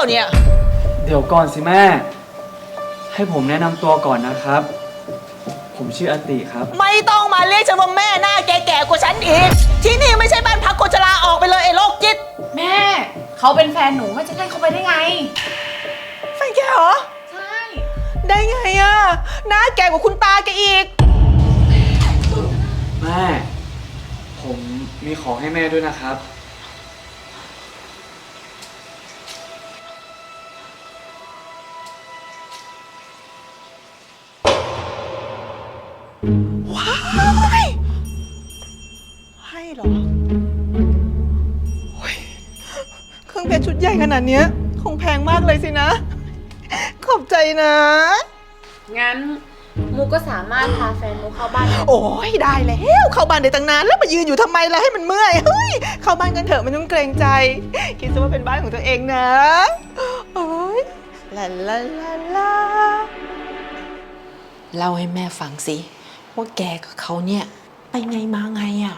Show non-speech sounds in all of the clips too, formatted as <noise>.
ปล่าเนี่ย เดี๋ยวก่อนสิแม่ ให้ผมแนะนำตัวก่อนนะครับ ผมชื่ออติครับ ไม่ต้องมาเรียกฉันว่าแม่หน้าแก่ๆกว่าฉันอีก ที่นี่ไม่ใช่บ้านพักคนชราออกไปเลยไอ้โรคจิตแม่ เขาเป็นแฟนหนูไม่จะให้เขาไปได้ไง แฟนแกเหรอ ใช่ ได้ไงอะหน้าแก่กว่าคุณตาแกอีก แม่ ผมมีของให้แม่ด้วยนะครับ ว้ายให้เหรอโอ้ยเครื่องเพชรชุดใหญ่ขนาดเนี้ย คงแพงมากเลยสินะ ขอบใจนะ งั้นมุกก็สามารถพาแฟนมุกเข้าบ้านได้โอ้ยได้แล้วเข้าบ้านได้ตั้งนานแล้วมายืนอยู่ทำไมล่ะให้มันเมื่อยเฮ้ยเข้าบ้านกันเถอะมันต้องเกรงใจ คิดซะว่าเป็นบ้านของตัวเองนะโอ้ยลาลาลาลา เล่าให้แม่ฟังสิ ว่าแกกับเขาเนี่ยไปไงมาไงอะ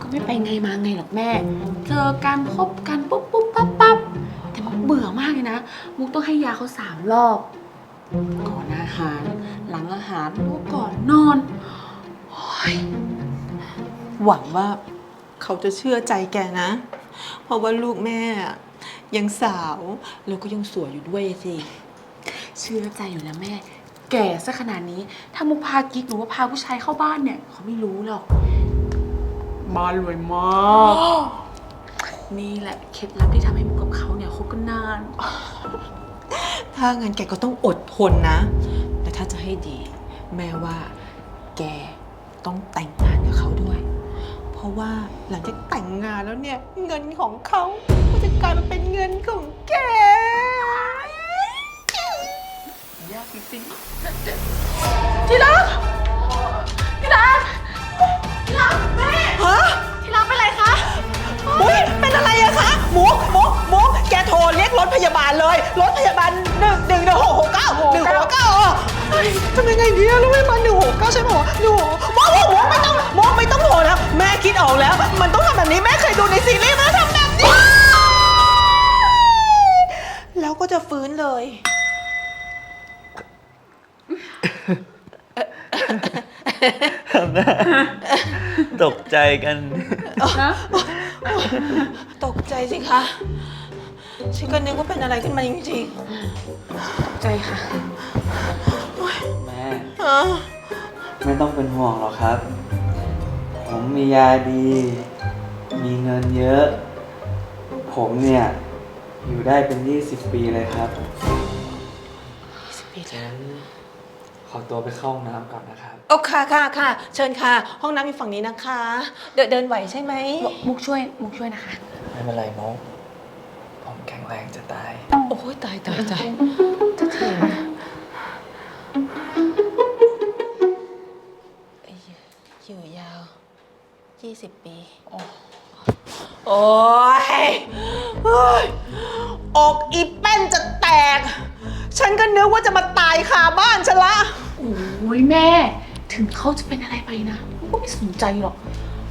ก็ไม่ไปไงมาไงหรอกแม่ เจอกันพบกันปุ๊บปุ๊บปั๊บปั๊บแต่มุกเบื่อมากเลยนะ มุกต้องให้ยาเขาสามรอบ ก่อนอาหาร หลังอาหารแล้วก็ก่อนนอนหวังว่าเขาจะเชื่อใจแกนะ เพราะว่าลูกแม่อะยังสาว แล้วก็ยังสวยอยู่ด้วยสิ เชื่อใจอยู่แล้วแม่ แก่ซะขนาดนี้ ถ้ามุกพากิ๊กหรือว่าพาผู้ชายเข้าบ้านเนี่ย เขาไม่รู้หรอก บ้านรวยมาก นี่แหละเคล็ดลับที่ทำให้มุกกับเขาเนี่ยคบกันนาน ถ้างั้นแกก็ต้องอดทนนะ แต่ถ้าจะให้ดี แม่ว่าแกต้องแต่งงานกับเขาด้วย เพราะว่าหลังจากแต่งงานแล้วเนี่ย เงินของเขาก็จะกลายมาเป็นเงินของแกยาก จริงๆที่รักที่รักที่รักแม่ฮะที่รักเป็นไรคะอุ้ยเป็นอะไรอะคะหมูหมูหมูแกโทรเรียกรถพยาบาลเลย รถพยาบาลหนึ่งหนึ่งหนึ่งหกหกเก้าหนึ่งหกเก้าอะเฮ้ยทำยังไงดีอะแล้วไม่มาหนึ่งหกเก้าใช่ไหมหนึ่งหกหมูหมูหมูไม่ต้องหมูไม่ต้องโทรแล้วแม่คิดออกแล้ว มันต้องทำแบบนี้แม่เคยดูในซีรีส์มันทำแบบนี้แล้วก็จะฟื้นเลย ตกใจกันตกใจสิคะ ฉันก็นึกว่าเป็นอะไรขึ้นมาจริงใจค่ะ แม่ๆฮะไม่ต้องเป็นห่วงหรอกครับ ผมมียาดี มีเงินเยอะ ผมเนี่ย อยู่ได้เป็น 20 ปีเลยครับงั้น ขอตัวไปเข้าห้องน้ำก่อนนะครับ โอ้ค่ะค่ะค่ะ เชิญค่ะ ห้องน้ำอยู่ฝั่งนี้นะคะ เดินเดินไหวใช่ไหม มุกช่วย มุกช่วยนะคะ ไม่เป็นไรน้องผมแข็งแรงจะตาย โอ้ยตายตายตายอยู่ยาว 20 ปี โอ้ยเฮ้ยอกอีแป้นจะแตก ฉันก็นึกว่าจะมาตายคาบ้านฉันละ โอ้ยแม่ ถึงเขาจะเป็นอะไรไปนะมุกก็ไม่สนใจหรอก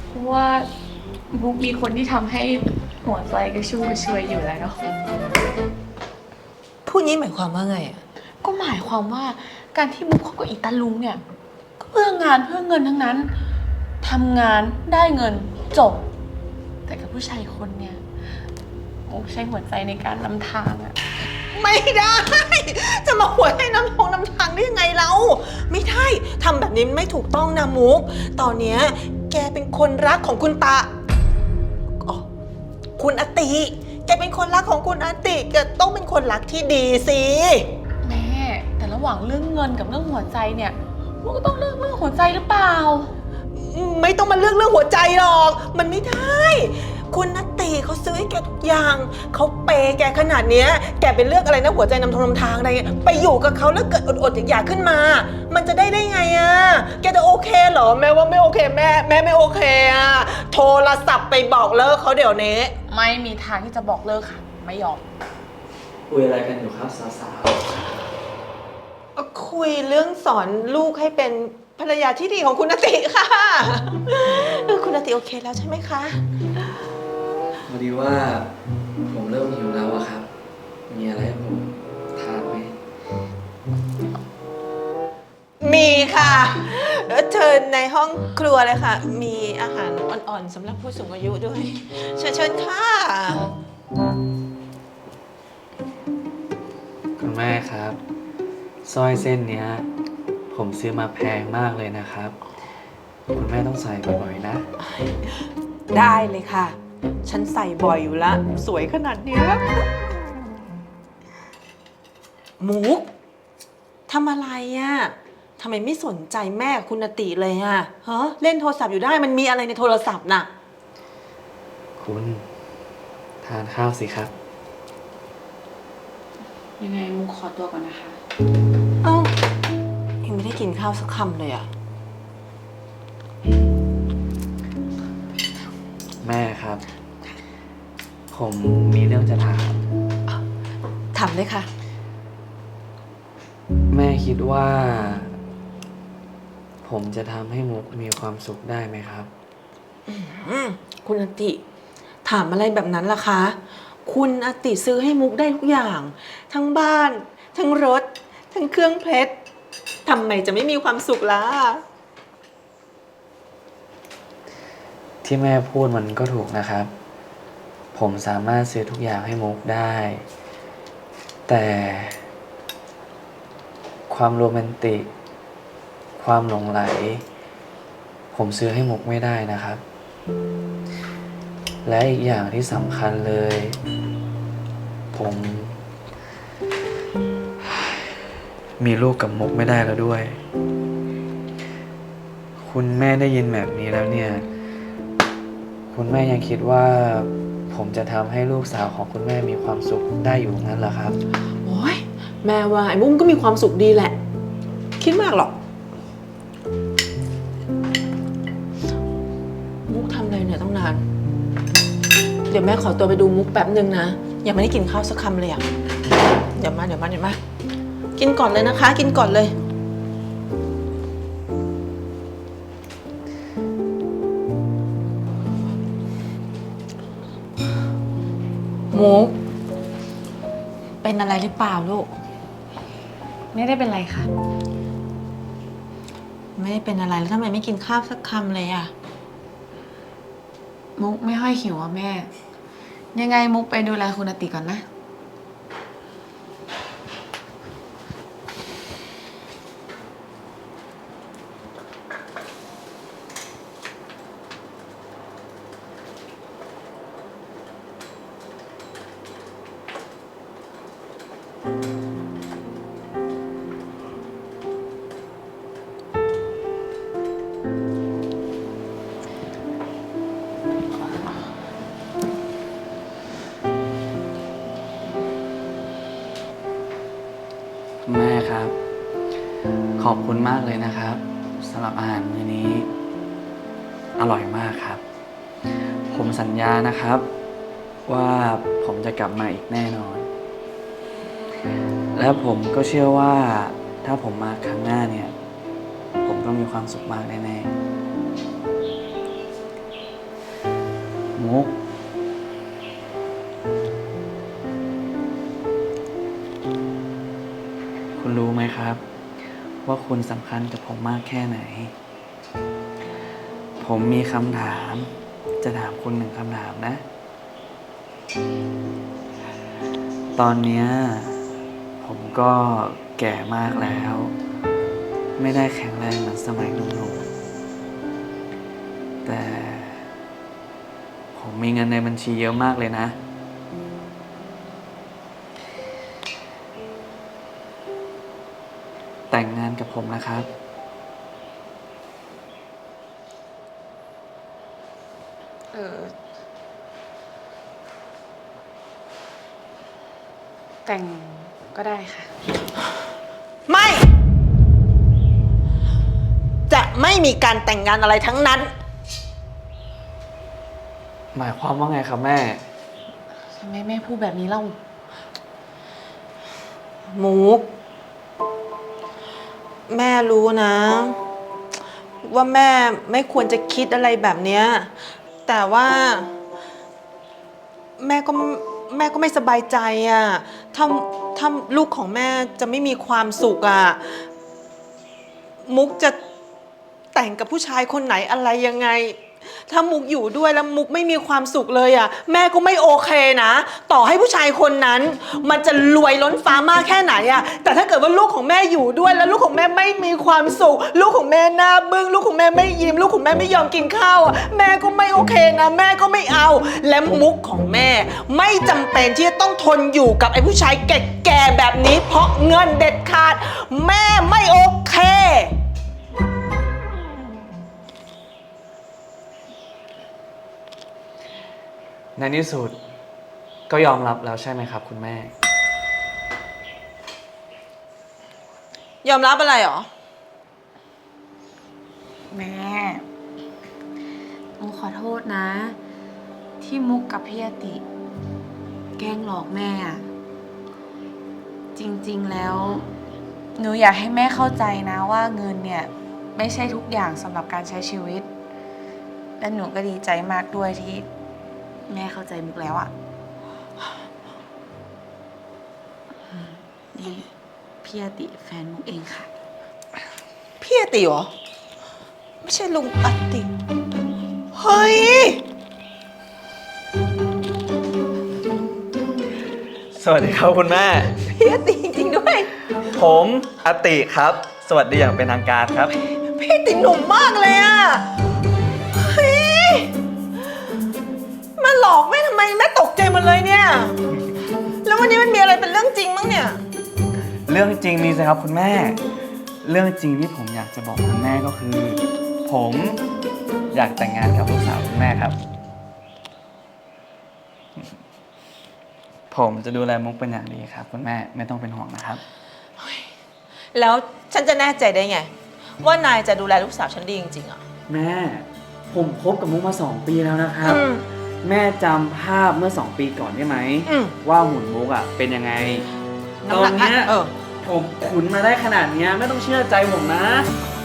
เพราะว่ามุกมีคนที่ทำให้หัวใจกระชุ่มกระชวยอยู่แล้ว พูดนี้หมายความว่าไงอะก็หมายความว่าการที่มุกคบกับอีตาลุงเนี่ยก็เพื่องานเพื่อเงินทั้งนั้นทำงานได้เงินจบ แต่กับผู้ชายคนเนี่ยมุกใช้หัวใจในการนำทางอะ ไม่ได้ จะมาหวยให้น้ำทงน้ำทางได้ยังไงเรา ไม่ได้ทำแบบนี้ไม่ถูกต้องนะมุก ตอนเนี้ยแกเป็นคนรักของคุณตาอ๋อคุณอติ แกเป็นคนรักของคุณอติแกต้องเป็นคนรักที่ดีสิ แม่ แต่ระหว่างเรื่องเงินกับเรื่องหัวใจเนี่ยมุกก็ต้องเลือกเรื่องหัวใจหรือเปล่า ไม่ต้องมาเลือกเรื่องหัวใจหรอก มันไม่ได้ คุณนติเขาซื้อให้แกทุกอย่าง เขาเปย์แกขนาดเนี้ย แกเป็นเลือกอะไรนะหัวใจนำทงนำทางอะไรเงี้ยไปอยู่กับเขาแล้วเกิดอดๆอยากๆขึ้นมา มันจะได้ได้ไงอะแกจะโอเคเหรอแม่ว่าไม่โอเคแม่แม่ไม่โอเคอะโทรศัพท์ไปบอกเลิกเขาเดี๋ยวนี้ ไม่มีทางที่จะบอกเลิกค่ะ ไม่ยอม คุยอะไรกันอยู่ครับสาวคุยเรื่องสอนลูกให้เป็นภรรยาที่ดีของคุณนติค่ะเออคุณนติโอเคแล้วใช่ไหมคะๆพ อดีว่าผมเริ่มหิวแล้วอะครับมมีอะไรให้ผมทานไหม มีค่ะเอ่อเชิญในห้องครัวเลยค่ะ มีอาหารอ่อนๆสำหรับผู้สูงอายุด้วย เชิญเชิญค่ะ คุณแม่ครับสร้อยเส้นเนี้ย ผมซื้อมาแพงมากเลยนะครับ คุณแม่ต้องใส่บ่อยๆนะ ได้เลยค่ะ ฉันใส่บ่อยอยู่ละ สวยขนาดเนี้ยมุกทำอะไรอะ่ะทำไมไม่สนใจแม่คุณนติเลยอะ่ะฮะเล่นโทรศัพท์อยู่ได้มันมีอะไรในโทรศัพท์น่ะ คุณทานข้าวสิครับ ยังไงมุกขอตัวก่อนนะคะ เอ้ายังไม่ได้กินข้าวสักคำเลยอะ่ ผมมีเรื่องจะถามทำเลยค่ะ แม่คิดว่า ผมจะทำให้มุกมีความสุขได้ไหมครับ อืมคุณอติ ถามอะไรแบบนั้นล่ะคะ คุณอติซื้อให้มุกได้ทุกอย่าง ทั้งบ้าน ทั้งรถ ทั้งเครื่องเพชรทำไมจะไม่มีความสุขล่ะ ที่แม่พูดมันก็ถูกนะครับ ผมสามารถซื้อทุกอย่างให้มุกได้ แต่ความโรแมนติก ความหลงไหล ผมซื้อให้มุกไม่ได้นะครับ และอีกอย่างที่สำคัญเลย ผม มีลูกกับมุกไม่ได้แล้วด้วย คุณแม่ได้ยินแบบนี้แล้วเนี่ย คุณแม่ยังคิดว่า ผมจะทำให้ลูกสาวของคุณแม่มีความสุขได้อยู่งั้นเหรอครับ โอ้ยแม่ว่าไอ้มุกมันก็มีความสุขดีแหละ คิดมากหรอกมุกทำอะไรเนี่ยต้องนาน เดี๋ยวแม่ขอตัวไปดูมุกแป๊บนึงนะ ยังไม่ได้กินข้าวสักคำเลยอะเดี๋ยวมาเดี๋ยวมาเดี๋ยวมา กินก่อนเลยนะคะ กินก่อนเลย มุกเป็นอะไรหรือเปล่าลูก ไม่ได้เป็นไรค่ะ ไม่ได้เป็นอะไรแล้วทำไมไม่กินข้าวสักคำเลยอะมุกไม่ค่อยหิวอะแม่ ยังไงมุกไปดูแลคุณอติก่อนนะ แม่ครับ ขอบคุณมากเลยนะครับสำหรับอาหารมื้อนี้ อร่อยมากครับ ผมสัญญานะครับ ว่าผมจะกลับมาอีกแน่นอน และผมก็เชื่อว่าถ้าผมมาครั้งหน้าเนี่ย ผมต้องมีความสุขมากแน่ๆมุกคุณรู้ไหมครับ ว่าคุณสำคัญกับผมมากแค่ไหน ผมมีคำถาม จะถามคุณหนึ่งคำถามนะ ตอนเนี้ย ผมก็แก่มากแล้ว ไม่ได้แข็งแรงเหมือนสมัยหนุ่มๆ แต่ผมมีเงินในบัญชีเยอะมากเลยนะ แต่งงานกับผมนะครับเออแต่ง ก็ได้ค่ะ ไม่ จะไม่มีการแต่งงานอะไรทั้งนั้น หมายความว่าไงครับแม่ ทำไมแม่พูดแบบนี้เล่า มุก แม่รู้นะ ว่าแม่ไม่ควรจะคิดอะไรแบบเนี้ยแต่ว่า แม่ก็ แม่ก็ไม่สบายใจอะถ้าถ้าลูกของแม่จะไม่มีความสุขอะ มุกจะแต่งกับผู้ชายคนไหนอะไรยังไง ถ้ามุกอยู่ด้วยแล้วมุกไม่มีความสุขเลยอะแม่ก็ไม่โอเคนะ ต่อให้ผู้ชายคนนั้น มันจะรวยล้นฟ้ามากแค่ไหนอะแต่ถ้าเกิดว่าลูกของแม่อยู่ด้วย แล้วลูกของแม่ไม่มีความสุข ลูกของแม่หน้าบึ้งลูกของแม่ไม่ยิ้มลูกของแม่ไม่ยอมกินข้าวอะแม่ก็ไม่โอเคนะ แม่ก็ไม่เอา และมุกของแม่ ไม่จำเป็นที่จะต้องทนอยู่กับไอ้ผู้ชายแก่ๆแบบนี้ เพราะเงินเด็ดขาด แม่ไม่โอเค ในที่สุดก็ยอมรับแล้วใช่ไหมครับ คุณแม่ ยอมรับอะไรหรอ แม่มุกขอโทษนะ ที่มุกกับพี่อติ แกล้งหลอกแม่อะจริงๆแล้ว หนูอยากให้แม่เข้าใจนะว่าเงินเนี่ย ไม่ใช่ทุกอย่างสำหรับการใช้ชีวิต และหนูก็ดีใจมากด้วยที่ แม่เข้าใจมุกแล้วอะ่ะอืมนี่พี่อติแฟนมุกเองค่ะ พี่อติเหรอ ไม่ใช่ลุงอติ เฮ้ย สวัสดีครับคุณแม่ พี่อติจริงๆด้วย ผมอติครับ สวัสดีอย่างเป็นทางการครับ พี่อติหนุ่มมากเลยอะ หมดเลยเนี่ย แล้ววันนี้มันมีอะไรเป็นเรื่องจริงมั้งเนี่ย เรื่องจริงมีสิครับคุณแม่ เรื่องจริงที่ผมอยากจะบอกคุณแม่ก็คือ ผมอยากแต่งงานกับลูกสาวคุณแม่ครับ ผมจะดูแลมุกเป็นอย่างดีครับ คุณแม่ไม่ต้องเป็นห่วงนะครับ แล้วฉันจะแน่ใจได้ไง ว่านายจะดูแลลูกสาวฉันดีจริงๆอะ แม่ ผมคบกับมุกมาสองปีแล้วนะครับ อืม แม่จำภาพเมื่อสองปีก่อนได้ไหม อืม ว่าหุ่นมุกอะเป็นยังไงตน้ำอหนันกเนี้ยเออ ผมขุนมาได้ขนาดเนี้ยไม่ต้องเชื่อใจผมนะ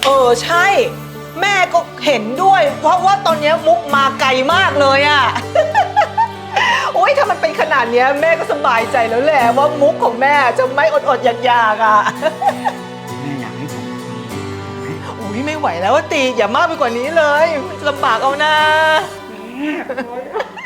เออใช่ แม่ก็เห็นด้วย เพราะว่าตอนเนี้ยมุกมาไกลมากเลยอะ โอ้ยถ้ามันเป็นขนาดเนี้ยแม่ก็สบายใจแล้วแหละว่ามุกของแม่จะไม่อดอดๆอยากๆอะ แม่อยากให้ผมคุยไหมอุ้ยไม่ไหวแล้วอะตีอย่ามากไปกว่านี้เลยมันจะลำบากเอานะ happen. <laughs>